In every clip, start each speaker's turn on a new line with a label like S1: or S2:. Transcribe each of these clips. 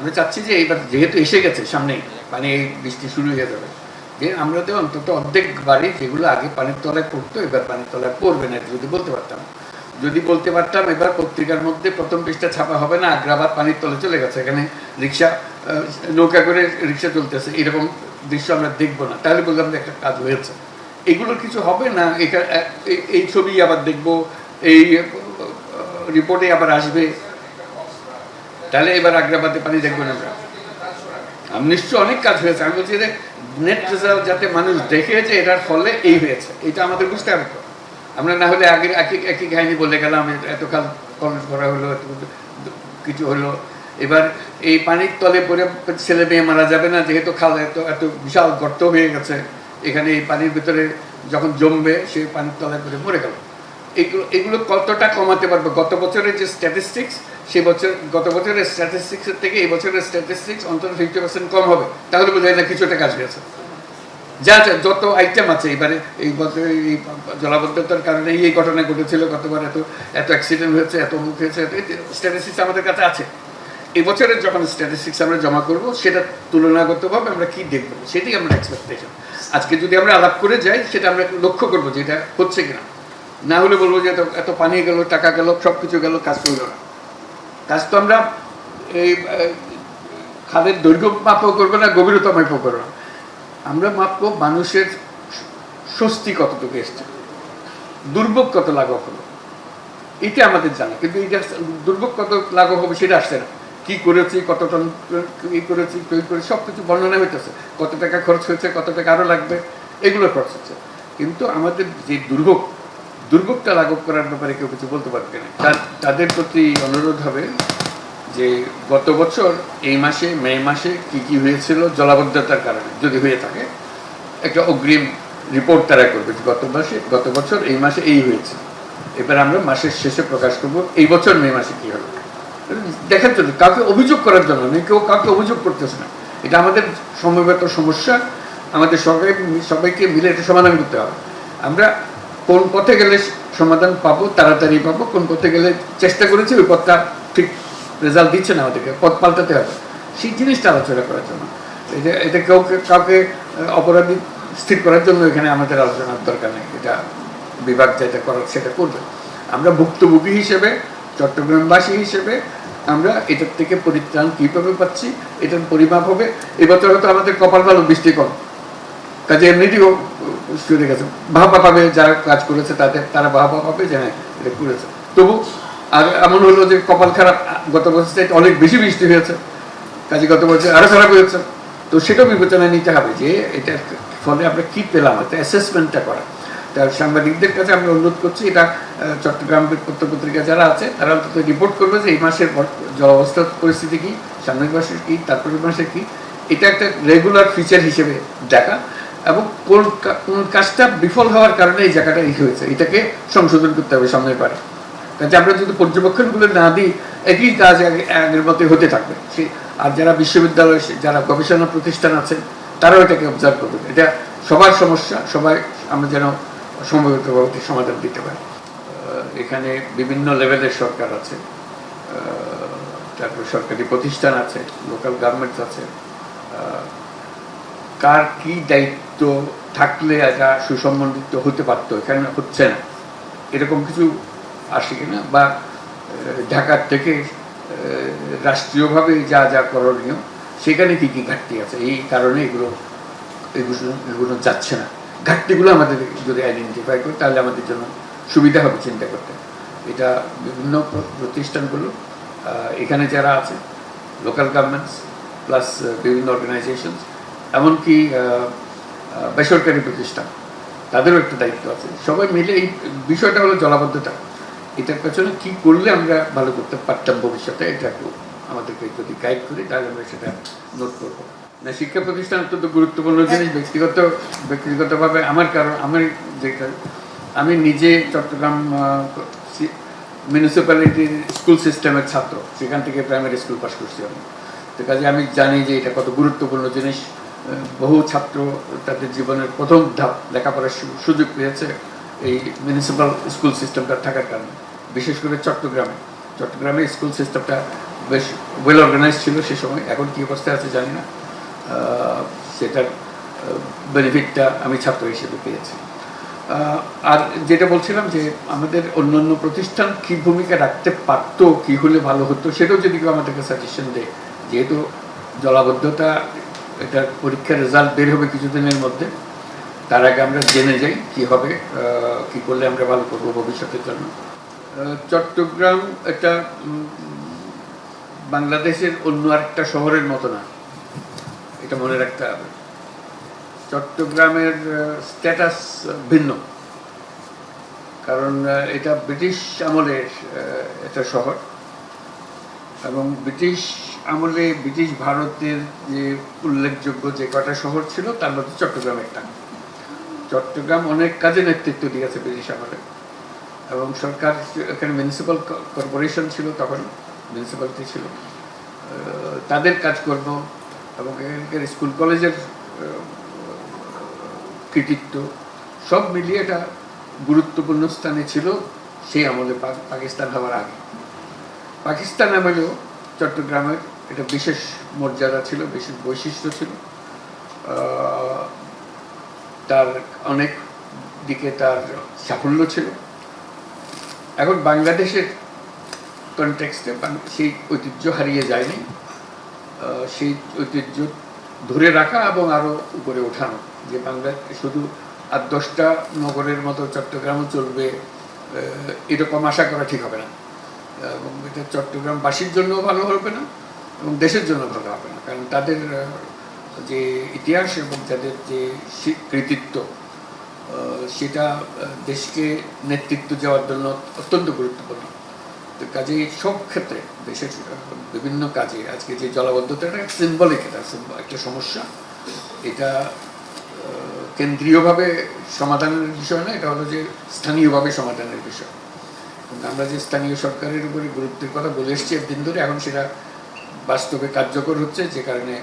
S1: আমরা চাচ্ছি যে এইবার যেহেতু এসে গেছে সামনে মানে এই বৃষ্টি শুরু হয়ে যাবে যে আমরা তো অন্তত অর্ধেক বাড়ি যেগুলো আগে পানির তলায় পড়তো, এবার পানির তলায় পড়বে না, যদি বলতে পারতাম। যদি বলতে পারতাম, এবার পত্রিকার মধ্যে প্রথম পৃষ্ঠা ছাপা হবে না আগ্রাবাদ পানির তলে চলে গেছে, এখানে রিক্সা নৌকা করে রিক্সা চলতেছে, এরকম দৃশ্য আমরা দেখব না। তাহলে বললাম যে একটা কাজ হয়েছে। এগুলো কিছু হবে না এই ছবি আবার দেখব, এই রিপোর্টে আবার আসবে তাহলে এবার আগ্রাবাদে পানি দেখব না আমরা। আমি নিশ্চয় অনেক কাজ হয়েছে। আমি বলছি যে নেট রেজাল্ট যাতে মানুষ দেখে যে এটার ফলে এই হয়েছে, এটা আমাদের বুঝতে হবে আমরা না হলে আগে একই একই কাহিনী বলে গেলাম, এ- এত কাল কলেজ করা হলো কিছু হলো। এবার এই পানির তলে পড়ে ছেলে মেয়ে মারা যাবে না, যেহেতু খাল এত এত বিশাল গর্ত হয়ে গেছে, এখানে এই পানির ভিতরে যখন জমবে, সেই পানির তলায় পড়ে মরে গেল। এগুলো এগুলো কতটা কমাতে পারবে? গত বছরের যে স্ট্যাটিস্টিক্স সেই বছর গত বছরের স্ট্যাটিস্টিক্সের থেকে এই বছরের স্ট্যাটিস্টিক্স অন্তত ফিফটি পার্সেন্ট কম হবে। তাহলে বোঝা যায় কিছু একটা কাজ হয়েছে যা যত আইটেম আছে, এবারে এই এই জলাবদ্ধতার কারণে এই ঘটনা ঘটেছিল, গতবার এত এত অ্যাক্সিডেন্ট হয়েছে, এত মুখ হয়েছে, এত স্ট্যাটিস্টিক্স আমাদের কাছে আছে। এই বছরের যখন স্ট্যাটিস্টিক্স আমরা জমা করব, সেটা তুলনাগতভাবে আমরা কি দেখব, সেটাই আমরা এক্সপেকটেশন আজকে যদি আমরা আলাপ করে যাই, সেটা আমরা লক্ষ্য করব যে এটা হচ্ছে কিনা। না হলে বলব যে এত এত পানি গেল, টাকা গেল সব কিছু গেল, কাজ করল না। কাজ তো আমরা, এই খাদের দৈর্ঘ্য মাপও করব না, গভীরতা মাপও করব না। আমরা মাপবো মানুষের স্বস্তি কতটুকু এসছে, দুর্ভোগ কত লাঘব হলো। এটা আমাদের জানা, কিন্তু এটা দুর্ভোগ কত লাঘব হবে সেটা আসছে না। কি করেছি, কত টন কি করেছি, তৈরি করে সব কিছু বর্ণনা হইতেছে। কত টাকা খরচ হয়েছে, কত টাকা আরও লাগবে, এগুলো খরচ হচ্ছে। কিন্তু আমাদের যে দুর্ভোগ দুর্ভোগটা লাঘব করার ব্যাপারে কেউ কিছু বলতে পারবে না। তাদের প্রতি অনুরোধ হবে যে গত বছর এই মাসে, মে মাসে কি কি হয়েছিল জলাবদ্ধতার কারণে যদি হয়ে থাকে, একটা অগ্রিম রিপোর্ট তারা করবে গত মাসে, গত বছর এই মাসে এই হয়েছে। এবার আমরা মাসের শেষে প্রকাশ করব এই বছর মে মাসে কি হবে। দেখার জন্য কাউকে অভিযোগ করার জন্য নয়, কেউ কাউকে অভিযোগ করতেছে না। এটা আমাদের সমবেত সমস্যা, আমাদের সবাই সবাইকে মিলে এটা সমাধান করতে হবে। আমরা কোন পথে গেলে সমাধান পাবো, তাড়াতাড়ি পাবো, কোন পথে গেলে চেষ্টা করেছি, ওই পথটা ঠিক রেজাল্ট দিচ্ছে না আমাদেরকে পথ পাল্টাতে হবে। সেই জিনিসটা আলোচনা করার জন্য। এটা এটা কাউকে কাউকে অপরাধী স্থির করার জন্য এখানে আমাদের আলোচনার দরকার নেই। এটা বিভাগ যেটা করার, সেটা করবে। আমরা ভুক্তভোগী হিসেবে, চট্টগ্রামবাসী হিসেবে, আমরা এটার থেকে পরিত্রাণ কীভাবে পাচ্ছি, এটার পরিমাপ হবে। এবছর হয়তো আমাদের কপাল ভালো, বৃষ্টি কম। কাজে এমনিতেও শুরু গেছে। ভাবা পাবে, যারা কাজ করেছে তাদের, তারা ভাবা পাবে যে হ্যাঁ এটা করেছে। তবু আর এমন হলো যে কপাল খারাপ, গত বছর অনেক বেশি বৃষ্টি হয়েছে। কাজে গত বছর আরও খারাপ হয়েছে। তো সেটাও বিবেচনায় নিতে হবে যে এটার ফলে আমরা কি পেলাম এটা অ্যাসেসমেন্টটা করা। তার সাংবাদিকদের কাছে আমি অনুরোধ করছি, এটা চট্টগ্রাম পত্রপত্রিকা যারা আছে, তারা অন্তত রিপোর্ট করবে যে এই মাসের বর- জলাবস্থার পরিস্থিতি কি, সামনের মাসের কি, তারপরের মাসের কি। এটা একটা রেগুলার ফিচার হিসেবে দেখা। এবং কোন কাজটা বিফল হওয়ার কারণে এই জায়গাটা এই হয়েছে। এটাকে সংশোধন করতে হবে সামনের পারে কাজে আমরা যদি পর্যবেক্ষণগুলো না দিই, একই কাজ আগে- আগের মতোই হতে থাকবে। সে, আর যারা বিশ্ববিদ্যালয় যারা গবেষণা প্রতিষ্ঠান আছে, তারাও এটাকে অবজার্ভ করবে। এটা সবার সমস্যা, সবাই আমরা যেন সম্ভবতভাবে সমাধান দিতে পারি। এখানে বিভিন্ন লেভেলের সরকার আছে। তারপর সরকারি প্রতিষ্ঠান আছে লোকাল গার্মেন্টস আছে। কার কি দায়িত্ব? থাকলে এটা সুসম্বন্ধিত হতে পারতো এখানে হচ্ছে না। এরকম কিছু আসে কিনা? বা ঢাকার থেকে রাষ্ট্রীয়ভাবে যা যা করণীয়, সেখানে কী কী ঘাটতি আছে? এই কারণে এগুলো এগুলো এগুলো যাচ্ছে না। ঘাটতিগুলো আমাদের যদি আইডেন্টিফাই করি, তাহলে আমাদের জন্য সুবিধা হবে, চিন্তা করতে। এটা বিভিন্ন প্রতিষ্ঠানগুলো এখানে যারা আছে লোকাল গভর্নমেন্টস প্লাস বিভিন্ন অর্গানাইজেশন এমনকি বেসরকারি প্রতিষ্ঠান তাদেরও একটা দায়িত্ব আছে। সবাই মিলে এই বিষয়টা হলো জলাবদ্ধতা। এটার পেছনে কি করলে আমরা ভালো করতে পারতাম ভবিষ্যতে এটা একটু আমাদেরকে যদি গাইড করি তাহলে আমরা সেটা নোট করব। না শিক্ষা প্রতিষ্ঠান অত্যন্ত গুরুত্বপূর্ণ জিনিস। ব্যক্তিগত ব্যক্তিগতভাবে আমার কারণ আমার যেটা আমি নিজে চট্টগ্রাম মিউনিসিপ্যালিটির স্কুল সিস্টেমের ছাত্র। সেখান থেকে প্রাইমারি স্কুল পাস করছি আমি। তো কাজে আমি জানি যে এটা কত গুরুত্বপূর্ণ জিনিস। বহু ছাত্র তাদের জীবনের প্রথম ধাপ লেখাপড়ার সুযোগ পেয়েছে এই মিউনিসিপ্যাল স্কুল সিস্টেমটা থাকার কারণে। বিশেষ করে চট্টগ্রামে। চট্টগ্রামে স্কুল সিস্টেমটা বেশ ওয়েল অর্গানাইজ ছিল সে সময়। এখন কি অবস্থায় আছে জানি না। সেটার বেনিফিটটা আমি ছাত্র হিসেবে পেয়েছি। আর যেটা বলছিলাম যে আমাদের অন্যান্য প্রতিষ্ঠান কী ভূমিকা রাখতে পারতো, কী হলে ভালো হতো, সেটাও যদি কেউ আমাদেরকে সাজেশন দেয়, যেহেতু জলাবদ্ধতা এটার পরীক্ষার রেজাল্ট বের হবে কিছুদিনের মধ্যে। তার আগে আমরা জেনে যাই কি হবে কি করলে আমরা ভালো করব ভবিষ্যতের জন্য। চট্টগ্রাম উম, বাংলাদেশের অন্য আরেকটা শহরের মতো না। এটা মনে রাখতে হবে। চট্টগ্রামের স্ট্যাটাস ভিন্ন। কারণ এটা ব্রিটিশ আমলের একটা শহর। এবং ব্রিটিশ আমলে ব্রিটিশ ভারতের যে উল্লেখযোগ্য যে কটা শহর ছিল, তার মধ্যে চট্টগ্রাম একটা। চট্টগ্রাম অনেক কাজে নেতৃত্ব দিয়েছে ব্রিটিশ আমলে। এবং সরকার এখানে মিউনিসিপ্যাল কর্পোরেশন ছিল, তখন মিউনিসিপ্যালিটি ছিল। তাদের কাজকর্ম এবং এখানকার স্কুল কলেজের কৃতিত্ব সব মিলিয়ে এটা গুরুত্বপূর্ণ স্থানে ছিল, সেই আমলে পাকিস্তান হওয়ার আগে। পাকিস্তান আমলেও চট্টগ্রামের এটা বিশেষ মর্যাদা ছিল, বিশেষ বৈশিষ্ট্য ছিল। তার অনেক দিকে তার সাফল্য ছিল। এখন বাংলাদেশের কনটেক্সটে সেই ঐতিহ্য হারিয়ে যায়নি। সেই ঐতিহ্য ধরে রাখা এবং আরও উপরে ওঠানো, যে বাংলা, শুধু আর দশটা নগরের মতো চট্টগ্রামও চলবে এরকম আশা করা ঠিক হবে না। এবং এটা চট্টগ্রামবাসীর জন্য ভালো হবে না এবং দেশের জন্য ভালো হবে না। কারণ তাদের যে ইতিহাস এবং তাদের যে কৃতিত্ব সেটা দেশকে নেতৃত্ব দেওয়ার জন্য অত্যন্ত গুরুত্বপূর্ণ। তো কাজেই সব ক্ষেত্রে দেশের বিভিন্ন কাজে আজকে যে জলাবদ্ধতাটা সিম্বলিক এটা একটা সমস্যা। এটা কেন্দ্রীয়ভাবে সমাধানের বিষয় না, এটা হলো যে স্থানীয়ভাবে সমাধানের বিষয়। আমরা যে স্থানীয় সরকারের উপরে গুরুত্বের কথা বলে এসেছি একদিন ধরে, এখন সেটা বাস্তবে কার্যকর হচ্ছে যে কারণে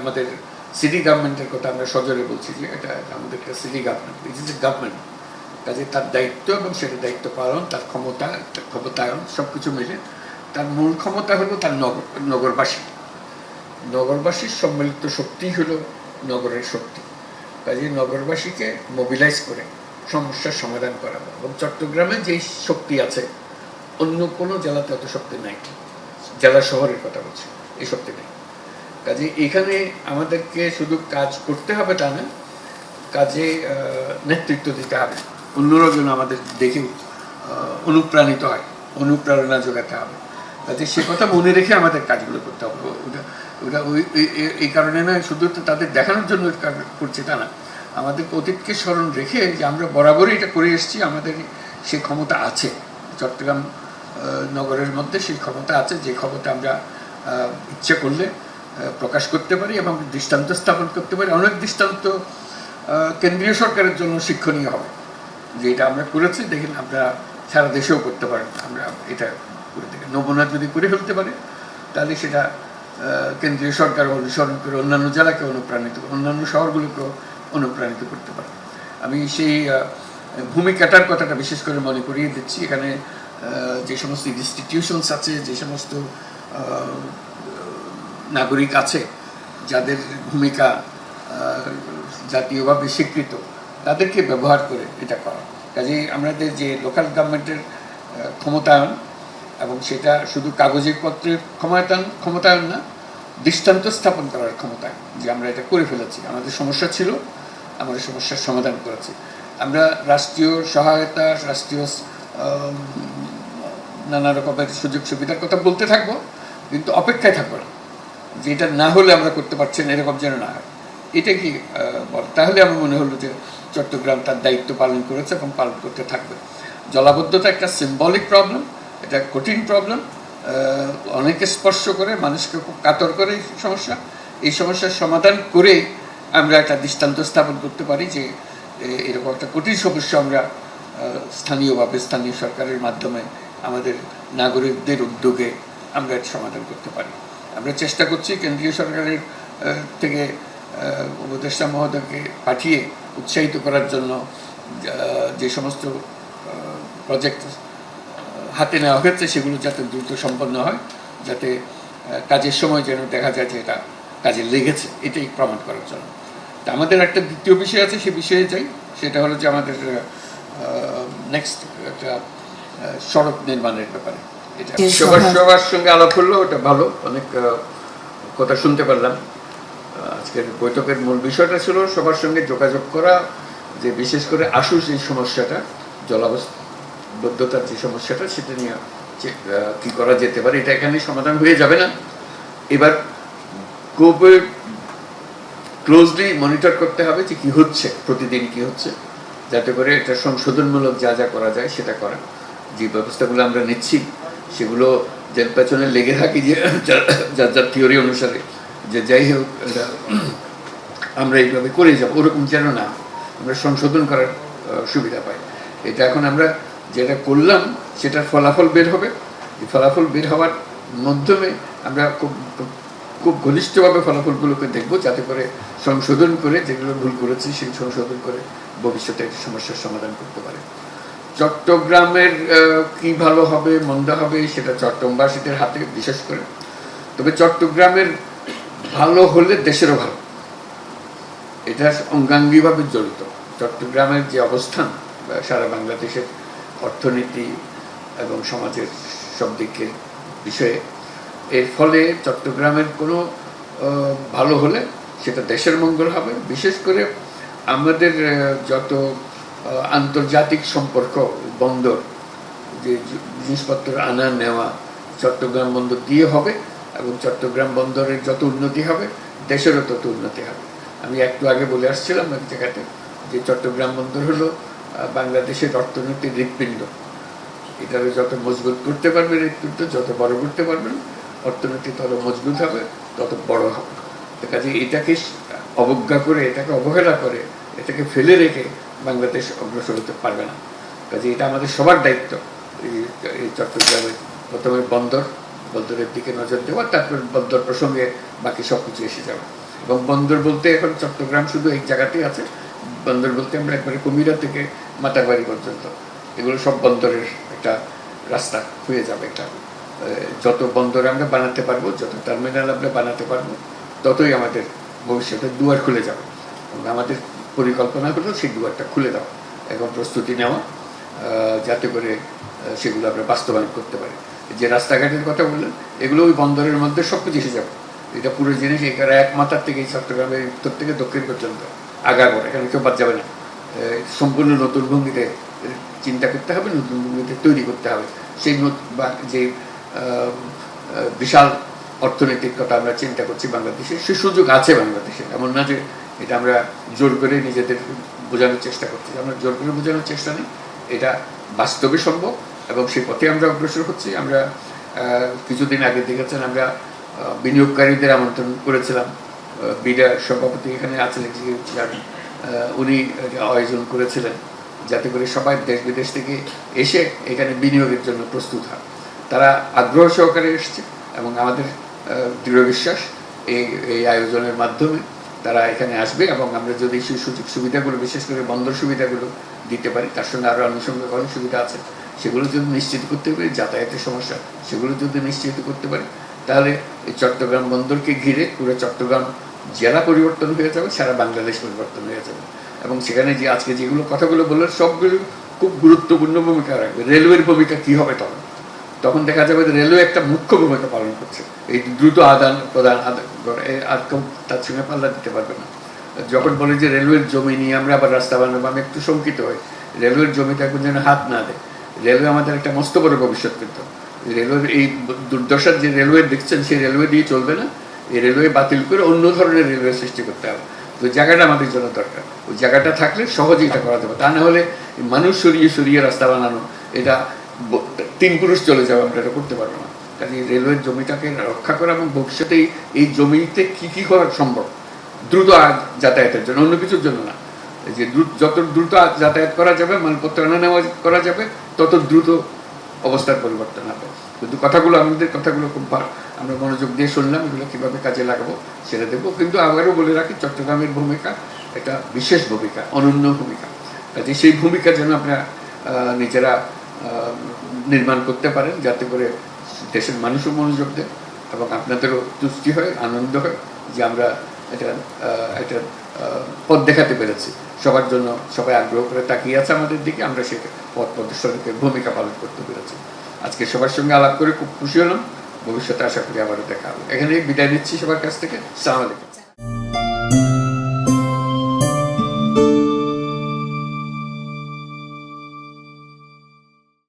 S1: আমাদের সিটি গভর্নমেন্টের কথা আমরা সজোরে বলছি যে এটা আমাদের একটা city government it is a government কাজে তার দায়িত্ব এবং সেটা দায়িত্ব পালন, তার ক্ষমতা, তার ক্ষমতায়ন সব কিছু মিলে তার মূল ক্ষমতা হলো তার নগর, নগরবাসী। নগরবাসীর সম্মিলিত শক্তিই হলো নগরের শক্তি। কাজে নগরবাসীকে মোবিলাইজ করে। সমস্যার সমাধান করা। এবং চট্টগ্রামে যেই শক্তি আছে, অন্য কোনো জেলাতে অত শক্তি নাই। জেলা শহরের কথা বলছি, এই শক্তি নেই। কাজে এখানে আমাদেরকে শুধু কাজ করতে হবে তা না, কাজে নেতৃত্ব দিতে হবে। অন্যরা যেন আমাদের দেখে অনুপ্রাণিত হয়, অনুপ্রেরণা যোগাতে হবে। কাজে সে কথা মনে রেখে আমাদের কাজগুলো করতে হবে। ওটা ওটা ওই এই- কারণে নয় শুধু তাদের দেখানোর জন্য করছে তা না আমাদের অতীতকে স্মরণ রেখে যে আমরা বরাবরই এটা করে এসেছি, আমাদের সে ক্ষমতা আছে। চট্টগ্রাম নগরের মধ্যে সেই ক্ষমতা আছে, যে ক্ষমতা আমরা ইচ্ছে করলে প্রকাশ করতে পারি এবং দৃষ্টান্ত স্থাপন করতে পারি। অনেক দৃষ্টান্ত কেন্দ্রীয় সরকারের জন্য শিক্ষণীয় হবে। যে এটা আমরা করেছি, দেখেন আমরা সারা দেশেও করতে পারেন। আমরা এটা করে দেখি নমুনা যদি করে ফেলতে পারে, তাহলে সেটা কেন্দ্রীয় সরকার অনুসরণ করে, অন্যান্য জেলাকে অনুপ্রাণিত অন্যান্য শহরগুলোকেও অনুপ্রাণিত করতে পারে। আমি সেই ভূমিকাটার কথাটা বিশেষ করে মনে করিয়ে দিচ্ছি। এখানে যে সমস্ত ইনস্টিটিউশনস আছে, যে সমস্ত নাগরিক আছে, যাদের ভূমিকা জাতীয়ভাবে স্বীকৃত তাদেরকে ব্যবহার করে এটা করা। কাজেই আমাদের যে লোকাল গভর্নমেন্টের ক্ষমতায়ন এবং সেটা শুধু কাগজের পত্রের ক্ষমতায়ন ক্ষমতায়ন না, দৃষ্টান্ত স্থাপন করার ক্ষমতায় যে আমরা এটা করে ফেলেছি। আমাদের সমস্যা ছিল আমাদের সমস্যার সমাধান করেছি। আমরা রাষ্ট্রীয় সহায়তা, রাষ্ট্রীয় নানা রকমের সুযোগ সুবিধার কথা বলতে থাকব, কিন্তু অপেক্ষায় থাকব না। যে এটা না হলে আমরা করতে পারছি না, এরকম যেন না হয়। এটা কি তাহলে আমার মনে হলো যে চট্টগ্রাম তার দায়িত্ব পালন করেছে এবং পালন করতে থাকবে। জলাবদ্ধতা একটা সিম্বলিক প্রবলেম এটা কঠিন প্রবলেম অনেকে স্পর্শ করে, মানুষকে খুব কাতর করে এই সমস্যা। এই সমস্যার সমাধান করে আমরা একটা দৃষ্টান্ত স্থাপন করতে পারি যে এরকম একটা কঠিন সমস্যা আমরা স্থানীয়ভাবে, স্থানীয় সরকারের মাধ্যমে আমাদের নাগরিকদের উদ্যোগে আমরা এর সমাধান করতে পারি। আমরা চেষ্টা করছি কেন্দ্রীয় সরকারের থেকে উপদেষ্টা মহোদয়কে পাঠিয়ে উৎসাহিত করার জন্য যে সমস্ত প্রজেক্ট হাতে নেওয়া হয়েছে সেগুলো যাতে দ্রুত সম্পন্ন হয়, যাতে কাজের সময় যেন দেখা যায় যে এটা কাজে লেগেছে, এটাই প্রমাণ করার জন্য। আমাদের একটা দ্বিতীয় বিষয় আছে সে বিষয়ে যাই। সেটা হলো যে আমাদের নেক্সট একটা সড়ক নির্মাণের ব্যাপারে। এটা সবার সবার সঙ্গে আলাপ হলো ওটা ভালো অনেক কথা শুনতে পারলাম। আজকের বৈঠকের মূল বিষয়টা ছিল সবার সঙ্গে যোগাযোগ করা যে বিশেষ করে আশু যে সমস্যাটা জলাবদ্ধতার যে সমস্যাটা সেটা নিয়ে কি করা যেতে পারে এটা এখানে সমাধান হয়ে যাবে না। এবার খুব ক্লোজলি মনিটর করতে হবে যে কি হচ্ছে, প্রতিদিন কি হচ্ছে, যাতে করে এটা সংশোধনমূলক যা যা করা যায় সেটা করা। যে ব্যবস্থাগুলো আমরা নিচ্ছি, সেগুলো যে পেছনে লেগে থাকি যে যার যার থিওরি অনুসারে, যে যাই হোক আমরা এইভাবে করে যাব, ওরকম যেন না আমরা সংশোধন করার সুবিধা পাই। এটা এখন আমরা যেটা করলাম, সেটার ফলাফল বের হবে। ফলাফল বের হওয়ার মাধ্যমে আমরা খুব খুব- ঘনিষ্ঠভাবে ফলাফলগুলোকে দেখব যাতে করে সংশোধন করে যেগুলো ভুল করেছি সেই সংশোধন করে ভবিষ্যতে সমস্যার সমাধান করতে পারে। চট্টগ্রামের কি ভালো হবে, মন্দ হবে, সেটা চট্টগ্রামবাসীদের হাতে বিশেষ করে। তবে চট্টগ্রামের ভালো হলে দেশেরও ভালো। এটা অঙ্গাঙ্গিভাবে জড়িত। চট্টগ্রামের যে অবস্থান সারা বাংলাদেশের অর্থনীতি এবং সমাজের সব দিকের বিষয়ে এর ফলে চট্টগ্রামের কোনো ভালো হলে সেটা দেশের মঙ্গল হবে। বিশেষ করে আমাদের যত আন্তর্জাতিক সম্পর্ক বন্দর, যে জিনিসপত্র আনা নেওয়া চট্টগ্রাম বন্দর দিয়ে হবে এবং চট্টগ্রাম বন্দরের যত উন্নতি হবে, দেশেরও তত উন্নতি হবে। আমি একটু আগে বলে আসছিলাম এক জায়গাতে যে চট্টগ্রাম বন্দর হলো বাংলাদেশের অর্থনীতির হৃৎপিণ্ড। এটাকে যত মজবুত করতে পারবেন হৃৎপিণ্ড যত বড় করতে পারবেন অর্থনীতি তত মজবুত হবে, তত বড় হবে। কাজে এটাকে অবজ্ঞা করে, এটাকে অবহেলা করে, এটাকে ফেলে রেখে বাংলাদেশ অগ্রসর হতে পারবে না। কাজে এটা আমাদের সবার দায়িত্ব। এই- চট্টগ্রামের প্রথমে বন্দর, বন্দরের দিকে নজর দেওয়া, তারপর বন্দর প্রসঙ্গে বাকি সব কিছু এসে যাবে। এবং বন্দর বলতে এখন চট্টগ্রাম শুধু এই জায়গাতেই আছে, বন্দর বলতে আমরা একবারে কুমিরা থেকে মাতারবাড়ি পর্যন্ত। এগুলো সব বন্দরের একটা রাস্তা হয়ে যাবে একটা। যত বন্দর আমরা বানাতে পারব, যত টার্মিনাল আমরা বানাতে পারব, ততই আমাদের ভবিষ্যতে দুয়ার খুলে যাবে। এবং আমাদের পরিকল্পনা হলো সেই দুয়ারটা খুলে দেওয়া এখন প্রস্তুতি নেওয়া যাতে করে সেগুলো আমরা বাস্তবায়ন করতে পারি। যে রাস্তাঘাটের কথা বললেন, এগুলো ওই বন্দরের মধ্যে সব কিছু এসে যাবে। এটা পুরো জিনিস এখানে এক মাথার থেকে চট্টগ্রামের উত্তর থেকে দক্ষিণ পর্যন্ত আগাগোড়, এখানে কেউ বাদ যাবে না। সম্পূর্ণ নতুন ভঙ্গিতে চিন্তা করতে হবে, নতুন ভঙ্গিতে তৈরি করতে হবে। সেই যে বিশাল অর্থনৈতিক কথা আমরা চিন্তা করছি বাংলাদেশে। সে সুযোগ আছে বাংলাদেশে। এমন না যে এটা আমরা জোর করে নিজেদের বোঝানোর চেষ্টা করছি। আমরা জোর করে বোঝানোর চেষ্টা নেই। এটা বাস্তবে সম্ভব এবং সেই পথে আমরা অগ্রসর হচ্ছি। আমরা কিছুদিন আগে দেখেছেন আমরা বিনিয়োগকারীদের আমন্ত্রণ করেছিলাম। বিডা সভাপতি এখানে আছেন উনি আয়োজন করেছিলেন। যাতে করে সবাই দেশ বিদেশ থেকে এসে এখানে বিনিয়োগের জন্য প্রস্তুত হয়। তারা আগ্রহ সহকারে এসছে এবং আমাদের দৃঢ় বিশ্বাস এই এই আয়োজনের মাধ্যমে তারা এখানে আসবে এবং আমরা যদি সেই সুযোগ সুবিধাগুলো, বিশেষ করে বন্দর সুবিধাগুলো দিতে পারি, তার সঙ্গে আরও আনুষঙ্গিক অনেক সুবিধা আছে, সেগুলো যদি নিশ্চিত করতে পারি, যাতায়াতের সমস্যা, সেগুলো যদি নিশ্চিত করতে পারি, তাহলে এই চট্টগ্রাম বন্দরকে ঘিরে পুরো চট্টগ্রাম জেলা পরিবর্তন হয়ে যাবে, সারা বাংলাদেশ পরিবর্তন হয়ে যাবে। এবং সেখানে যে আজকে যেগুলো কথাগুলো বললেন, সবগুলো খুব গুরুত্বপূর্ণ ভূমিকা রাখবে। রেলওয়ের ভূমিকা কী হবে তখন? তখন দেখা যাবে যে রেলওয়ে একটা মুখ্য ভূমিকা পালন করছে। এই দ্রুত আদান প্রদান আর কেউ তার সঙ্গে পাল্লা দিতে পারবে না। যখন বলে যে রেলওয়ের জমি নিয়ে আমরা আবার রাস্তা বানাবো, আমি একটু শঙ্কিত হই। রেলওয়ের জমিতে এখন যেন হাত না দেয়। রেলওয়ে আমাদের একটা মস্ত বড় ভবিষ্যৎ কিন্তু রেলওয়ের এই দুর্দশার যে রেলওয়ে দেখছেন, সেই রেলওয়ে দিয়ে চলবে না। এই রেলওয়ে বাতিল করে অন্য ধরনের রেলওয়ে সৃষ্টি করতে হবে। তো জায়গাটা আমাদের জন্য দরকার। ওই জায়গাটা থাকলে সহজেই এটা করা যাবে। তা না হলে মানুষ সরিয়ে সরিয়ে রাস্তা বানানো, এটা তিন পুরুষ চলে যাবে আমরা এটা করতে পারব না। কাজে রেলওয়ের জমিটাকে রক্ষা করা এবং ভবিষ্যতে এই- জমিতে কি কি করা সম্ভব? দ্রুত যাতায়াতের জন্য, অন্য কিছুর জন্য না। যে যত দ্রুত যাতায়াত করা যাবে, মালপত্র আনা নেওয়া করা যাবে, তত দ্রুত অবস্থার পরিবর্তন হবে। কিন্তু কথাগুলো, আমাদের কথাগুলো খুব আমরা মনোযোগ দিয়ে শুনলাম, এগুলো কীভাবে কাজে লাগাবো সেটা দেখব। কিন্তু আবারও বলে রাখি, চট্টগ্রামের ভূমিকা একটা বিশেষ ভূমিকা, অনন্য ভূমিকা। কাজে সেই ভূমিকা যেন আমরা নিজেরা নির্মাণ করতে পারেন, যাতে করে দেশের মানুষও মনোযোগ দেয় এবং আপনাদেরও তুষ্টি হয়, আনন্দ হয় যে আমরা এটা একটা পথ দেখাতে পেরেছি। সবার জন্য সবাই আগ্রহ করে তাকিয়ে আছে আমাদের দিকে, আমরা সে পথ প্রদর্শনকে ভূমিকা পালন করতে পেরেছি। আজকে সবার সঙ্গে আলাপ করে খুব খুশি হলাম। ভবিষ্যতে আশা করি আবারও দেখা হবে। এখানে বিদায় নিচ্ছি সবার কাছ থেকে। সালাম আলাইকুম।